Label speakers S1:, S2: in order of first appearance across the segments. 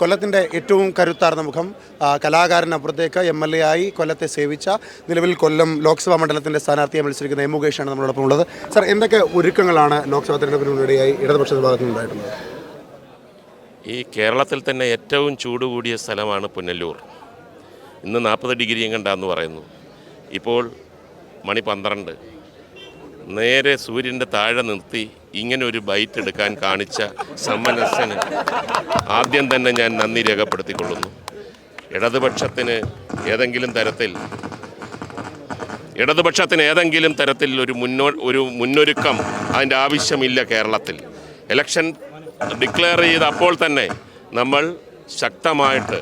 S1: കൊല്ലത്തിന്റെ ഏറ്റവും കരുത്താർന്ന മുഖം കലാകാരനപ്പുറത്തേക്ക് എം എൽ എ ആയി കൊല്ലത്തെ സേവിച്ച നിലവിൽ കൊല്ലം ലോക്സഭാ മണ്ഡലത്തിന്റെ സ്ഥാനാർത്ഥിയെ മത്സരിക്കുന്ന എം മുകേഷാണ് നമ്മളോടൊപ്പം ഉള്ളത്. സർ എന്തൊക്കെ ഒരുക്കങ്ങളാണ് ലോക്സഭാ തെരഞ്ഞെടുപ്പിന് മുന്നോടിയായി ഇടതുപക്ഷ വിഭാഗത്തിൽ ഉണ്ടായിട്ടുള്ളത്?
S2: ഈ കേരളത്തിൽ തന്നെ ഏറ്റവും ചൂട് കൂടിയ സ്ഥലമാണ് പുന്നല്ലൂർ ഇന്ന് നാൽപ്പത് ഡിഗ്രിയും കണ്ടാന്ന് പറയുന്നു. ഇപ്പോൾ മണി പന്ത്രണ്ട്. നേരെ സൂര്യന്റെ താഴെ നിർത്തി ഇങ്ങനെ ഒരു ബൈറ്റ് എടുക്കാൻ കാണിച്ച സമ്മനസ്സന് ആദ്യം തന്നെ ഞാൻ നന്ദി രേഖപ്പെടുത്തിക്കൊള്ളുന്നു. ഇടതുപക്ഷത്തിന് ഏതെങ്കിലും തരത്തിൽ ഇടതുപക്ഷത്തിന് ഏതെങ്കിലും തരത്തിൽ ഒരു മുന്നോ ഒരു മുന്നൊരുക്കം അതിന്റെ ആവശ്യമില്ല കേരളത്തിൽ. ഇലക്ഷൻ ഡിക്ലെയർ ചെയ്ത അപ്പോൾ തന്നെ നമ്മൾ ശക്തമായിട്ട്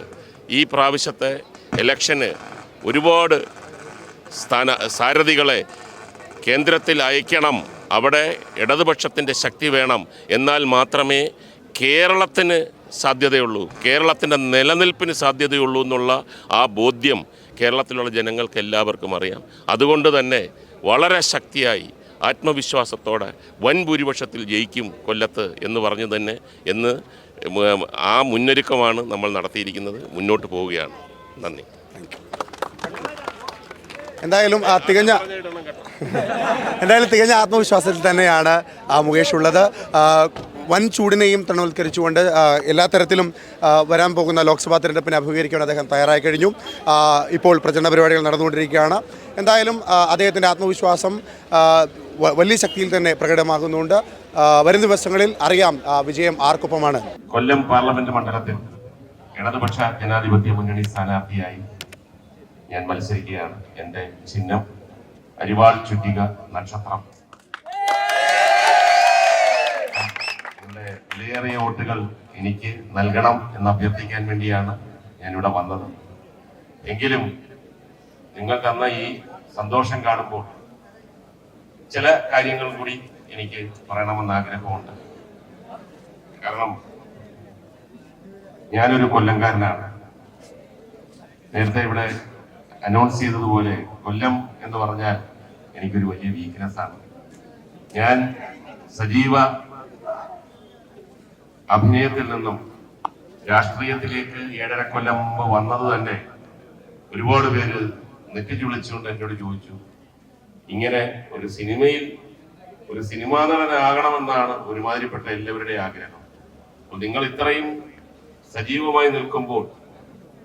S2: ഈ പ്രാവശ്യത്തെ ഇലക്ഷന് ഒരുപാട് സ്ഥാന സാരഥികളെ കേന്ദ്രത്തിൽ അയക്കണം. അവിടെ ഇടതുപക്ഷത്തിന്റെ ശക്തി വേണം. എന്നാൽ മാത്രമേ കേരളത്തിന് സാധ്യതയുള്ളൂ. കേരളത്തിന്റെ നിലനിൽപ്പിന് സാധ്യതയുള്ളൂ എന്നുള്ള ആ ബോധ്യം കേരളത്തിലുള്ള ജനങ്ങൾക്ക് എല്ലാവർക്കും അറിയാം. അതുകൊണ്ട് തന്നെ വളരെ ശക്തിയായി ആത്മവിശ്വാസത്തോടെ വൻ ഭൂരിപക്ഷത്തിൽ ജയിക്കും കൊല്ലത്ത് എന്ന് പറഞ്ഞു തന്നെ എന്ന് ആ മുന്നൊരുക്കമാണ് നമ്മൾ നടത്തിയിരിക്കുന്നത്. മുന്നോട്ട് പോവുകയാണ്. നന്ദി.
S1: എന്തായാലും തികഞ്ഞ എന്തായാലും തികഞ്ഞ ആത്മവിശ്വാസത്തിൽ തന്നെയാണ് മുകേഷ് ഉള്ളത്. വൻ ചൂടിനെയും തണവൽക്കരിച്ചുകൊണ്ട് എല്ലാ തരത്തിലും വരാൻ പോകുന്ന ലോക്സഭാ തെരഞ്ഞെടുപ്പിനെ അഭിമുഖീകരിക്കാൻ അദ്ദേഹം തയ്യാറായി കഴിഞ്ഞു. ഇപ്പോൾ പ്രചരണ പരിപാടികൾ നടന്നുകൊണ്ടിരിക്കുകയാണ്. എന്തായാലും അദ്ദേഹത്തിന്റെ ആത്മവിശ്വാസം വലിയ ശക്തിയിൽ തന്നെ പ്രകടമാകുന്നുണ്ട്. വരും ദിവസങ്ങളിൽ അറിയാം വിജയം ആർക്കൊപ്പമാണ്.
S2: കൊല്ലം പാർലമെന്റ് മണ്ഡലത്തിൽ ഇടതുപക്ഷ ജനാധിപത്യ മുന്നണി സ്ഥാനാർത്ഥിയായി ഞാൻ മത്സരിക്കുകയാണ്. എന്റെ ചിഹ്നം അരിവാൾ ചുറ്റിക നക്ഷത്രം. നിങ്ങളുടെ വിലയേറിയ വോട്ടുകൾ എനിക്ക് നൽകണം എന്ന് അഭ്യർത്ഥിക്കാൻ വേണ്ടിയാണ് ഞാൻ ഇവിടെ വന്നത്. എങ്കിലും നിങ്ങൾ തന്ന ഈ സന്തോഷം കാണുമ്പോൾ ചില കാര്യങ്ങൾ കൂടി എനിക്ക് പറയണമെന്ന് ആഗ്രഹമുണ്ട്. കാരണം ഞാനൊരു കൊല്ലംകാരനാണ്. നേരത്തെ ഇവിടെ അനൗൺസ് ചെയ്തതുപോലെ കൊല്ലം എന്ന് പറഞ്ഞാൽ എനിക്കൊരു വലിയ വീക്ക്നെസ് ആണ്. ഞാൻ സജീവ അഭിനയത്തിൽ നിന്നും രാഷ്ട്രീയത്തിലേക്ക് ഏഴര കൊല്ലം മുമ്പ് വന്നത് തന്നെ ഒരുപാട് പേര് നെറ്റിച്ചു വിളിച്ചുകൊണ്ട് എന്നോട് ചോദിച്ചു ഇങ്ങനെ ഒരു സിനിമയിൽ ഒരു സിനിമാ നടനാകണമെന്നാണ് ഒരുമാതിരിപ്പെട്ട എല്ലാവരുടെയും ആഗ്രഹം. അപ്പോൾ നിങ്ങൾ ഇത്രയും സജീവമായി നിൽക്കുമ്പോൾ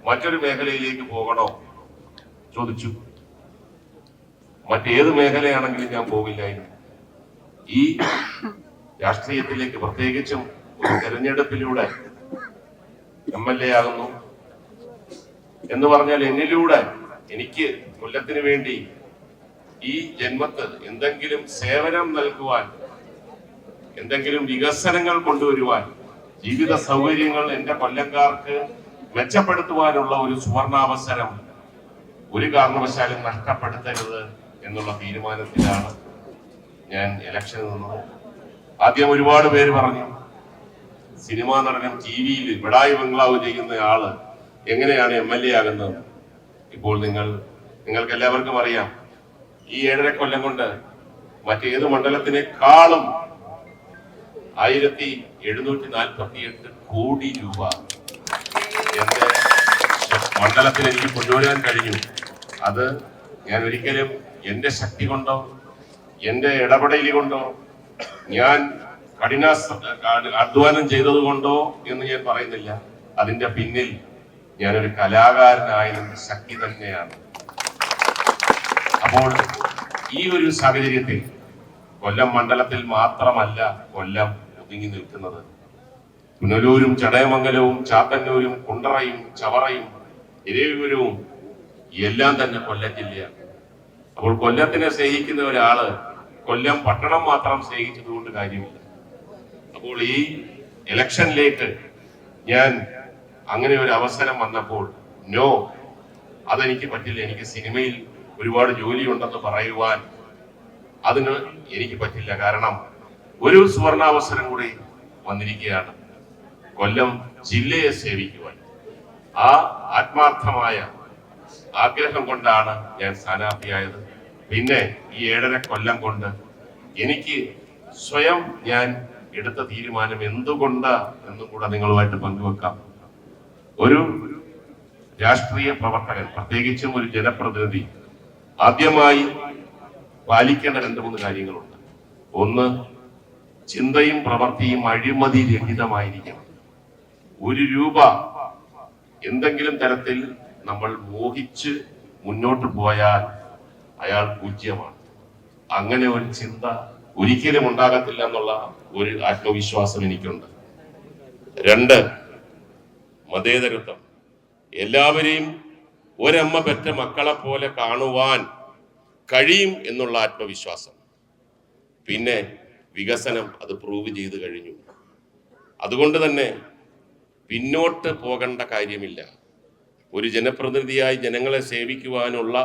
S2: മറ്റൊരു മേഖലയിലേക്ക് പോകണോ? ചോദിച്ചു. മറ്റേത് മേഖലയാണെങ്കിലും ഞാൻ പോകില്ലായിരുന്നു ഈ രാഷ്ട്രീയത്തിലേക്ക് പ്രത്യേകിച്ചും ഒരു തെരഞ്ഞെടുപ്പിലൂടെ എം എൽ എ ആകുന്നു എന്ന് പറഞ്ഞാൽ എന്നിലൂടെ എനിക്ക് കൊല്ലത്തിന് വേണ്ടി ഈ ജന്മത്ത് എന്തെങ്കിലും സേവനം നൽകുവാൻ എന്തെങ്കിലും വികസനങ്ങൾ കൊണ്ടുവരുവാൻ ജീവിത സൗകര്യങ്ങൾ എന്റെ കൊല്ലക്കാർക്ക് മെച്ചപ്പെടുത്തുവാനുള്ള ഒരു സുവർണാവസരം ഒരു കാരണവശാലും നഷ്ടപ്പെടുത്തരുത് എന്നുള്ള തീരുമാനത്തിലാണ് ഞാൻ ഇലക്ഷന് നിന്നത്. ആദ്യം ഒരുപാട് പേര് പറഞ്ഞു സിനിമാ നടനം ടി വിയിൽ ബിടായി ബംഗ്ലാവ് ചെയ്യുന്ന ആൾ എങ്ങനെയാണ് എം എൽ എ ആകുന്നത്? ഇപ്പോൾ നിങ്ങൾ നിങ്ങൾക്ക് എല്ലാവർക്കും അറിയാം ഈ ഏഴര കൊല്ലം കൊണ്ട് മറ്റേത് മണ്ഡലത്തിനേക്കാളും ആയിരത്തി എഴുന്നൂറ്റി നാൽപ്പത്തി എട്ട് കോടി രൂപ എന്റെ മണ്ഡലത്തിൽ എനിക്ക് കൊണ്ടുവരാൻ കഴിഞ്ഞു. അത് ഞാൻ ഒരിക്കലും എന്റെ ശക്തി കൊണ്ടോ എന്റെ ഇടപെടൽ കൊണ്ടോ ഞാൻ കഠിന അധ്വാനം ചെയ്തത് കൊണ്ടോ എന്ന് ഞാൻ പറയുന്നില്ല. അതിന്റെ പിന്നിൽ ഞാനൊരു കലാകാരനായതിന്റെ ശക്തി തന്നെയാണ്. അപ്പോൾ ഈ ഒരു സാഹചര്യത്തിൽ കൊല്ലം മണ്ഡലത്തിൽ മാത്രമല്ല കൊല്ലം ഒതുങ്ങി നിൽക്കുന്നത്. പുനലൂരും ചടയമംഗലവും ചാത്തന്നൂരും കുണ്ടറയും ചവറയും ഇരവിപുരവും എല്ലാം തന്നെ കൊല്ലം ജില്ലയാണ് അപ്പോൾ കൊല്ലത്തിനെ സ്നേഹിക്കുന്ന ഒരാൾ കൊല്ലം പട്ടണം മാത്രം സ്നേഹിച്ചതുകൊണ്ട് കാര്യമില്ല. അപ്പോൾ ഈ ഇലക്ഷനിലേക്ക് ഞാൻ അങ്ങനെ ഒരു അവസരം വന്നപ്പോൾ നോ അതെനിക്ക് പറ്റില്ല. എനിക്ക് സിനിമയിൽ ഒരുപാട് ജോലിയുണ്ടെന്ന് പറയുവാൻ അതിന് എനിക്ക് പറ്റില്ല. കാരണം ഒരു സുവർണാവസരം കൂടി വന്നിരിക്കുകയാണ്. കൊല്ലം ജില്ലയെ സേവിക്കുവാൻ. ആ ആത്മാർത്ഥമായ ആഗ്രഹം കൊണ്ടാണ് ഞാൻ സ്ഥാനാർത്ഥിയായത്. പിന്നെ ഈ ഏഴര കൊല്ലം കൊണ്ട് എനിക്ക് സ്വയം ഞാൻ എടുത്ത തീരുമാനം എന്തുകൊണ്ട് എന്നും കൂടെ നിങ്ങളുമായിട്ട് പങ്കുവെക്കാം. ഒരു രാഷ്ട്രീയ പ്രവർത്തകൻ പ്രത്യേകിച്ചും ഒരു ജനപ്രതിനിധി ആദ്യമായി പാലിക്കേണ്ട രണ്ട് മൂന്ന് കാര്യങ്ങളുണ്ട്. ഒന്ന് ചിന്തയും പ്രവൃത്തിയും അഴിമതി രഹിതമായിരിക്കണം. ഒരു രൂപ എന്തെങ്കിലും തരത്തിൽ നമ്മൾ മോഹിച്ച് മുന്നോട്ട് പോയാൽ അയാൾ പൂജ്യമാണ്. അങ്ങനെ ഒരു ചിന്ത ഒരിക്കലും ഉണ്ടാകത്തില്ല എന്നുള്ള ഒരു ആത്മവിശ്വാസം എനിക്കുണ്ട്. രണ്ട് മതേതരത്വം. എല്ലാവരെയും ഒരമ്മ പെറ്റ മക്കളെ പോലെ കാണുവാൻ കഴിയും എന്നുള്ള ആത്മവിശ്വാസം. പിന്നെ വികസനം അത് പ്രൂവ് ചെയ്ത് കഴിഞ്ഞു. അതുകൊണ്ട് തന്നെ പിന്നോട്ട് പോകേണ്ട കാര്യമില്ല. ഒരു ജനപ്രതിനിധിയായി ജനങ്ങളെ സേവിക്കുവാനുള്ള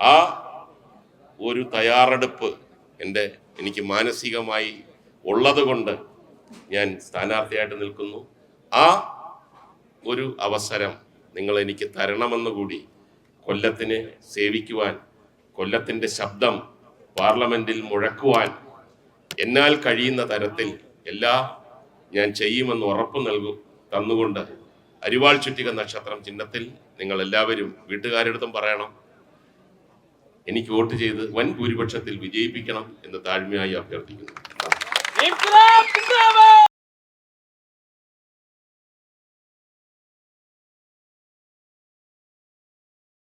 S2: ആ ഒരു തയ്യാറെടുപ്പ് എന്റെ എനിക്ക് മാനസികമായി ഉള്ളതുകൊണ്ട് ഞാൻ സ്ഥാനാർത്ഥിയായിട്ട് നിൽക്കുന്നു. ആ ഒരു അവസരം നിങ്ങൾ എനിക്ക് തരണമെന്ന് കൂടി കൊല്ലത്തിനെ സേവിക്കുവാൻ കൊല്ലത്തിന്റെ ശബ്ദം പാർലമെന്റിൽ മുഴക്കുവാൻ എന്നാൽ കഴിയുന്ന തരത്തിൽ എല്ലാ ഞാൻ ചെയ്യുമെന്ന് ഉറപ്പ് നൽകും തന്നുകൊണ്ട് അരിവാൾ ചുറ്റിക നക്ഷത്രം ചിഹ്നത്തിൽ നിങ്ങൾ എല്ലാവരും വീട്ടുകാരെടുത്തും പറയണം. എനിക്ക് വോട്ട് ചെയ്ത് വൻ ഭൂരിപക്ഷത്തിൽ വിജയിപ്പിക്കണം എന്ന് താഴ്മയായി അഭ്യർത്ഥിക്കുന്നു.